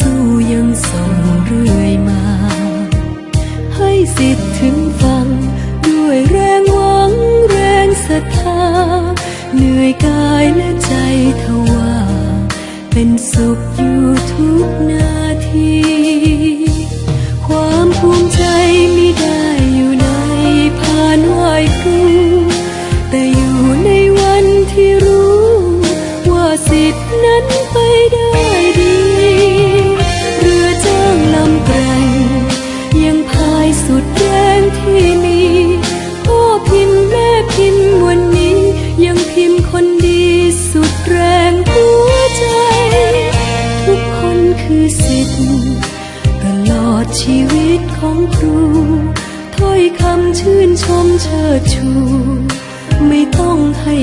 สู้ยังส่งเรื่อยมา ให้สิทธิ์ถึงฟัง ด้วยแรงหวังแรงศรัทธา เหนื่อยกายและใจทว่า เป็นสุขอยู่ทุกนาที ความภูมิใจไม่ได้อยู่ในพานไหวครู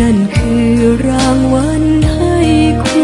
นั่นคือรางวัลให้คุณ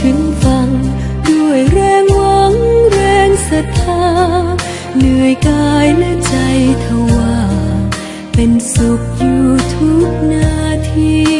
ถึงฟัง ด้วยแรงหวังแรงศรัทธา เหนื่อยกายและใจทว่า เป็นสุขอยู่ทุกนาที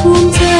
คว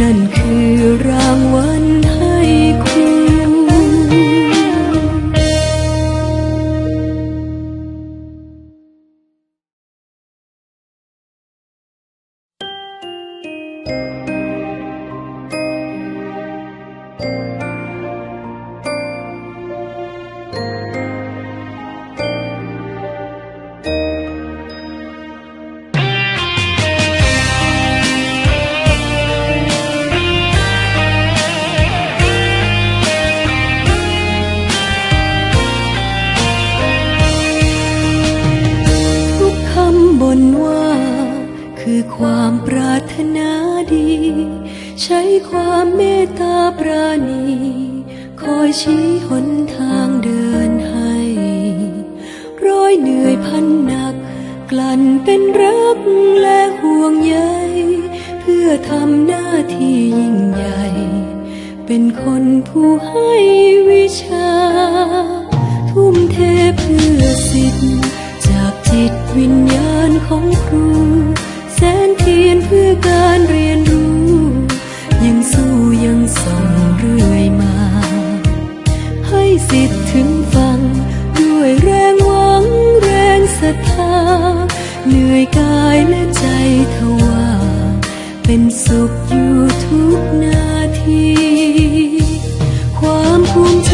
นั่นคือรางวัล ชี้หนทางเดินให้ร้อยเหนื่อยพันหนัก กลั่นเป็นรักและห่วงใยเพื่อทำหน้าที่ยิ่งใหญ่ เป็นคนผู้ให้วิชา ทุ่มเทเพื่อสิทธิ์ จากจิตวิญญาณของครู แสนเทียนเพื่อการเรียนรู้ ยังสู้ยังส่งเรื่อยมา นื่อยกายและใจทว่า เป็นสุขอยู่ทุกนาที ความภูมิใจ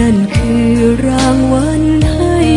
นั่นคือรางวัลให้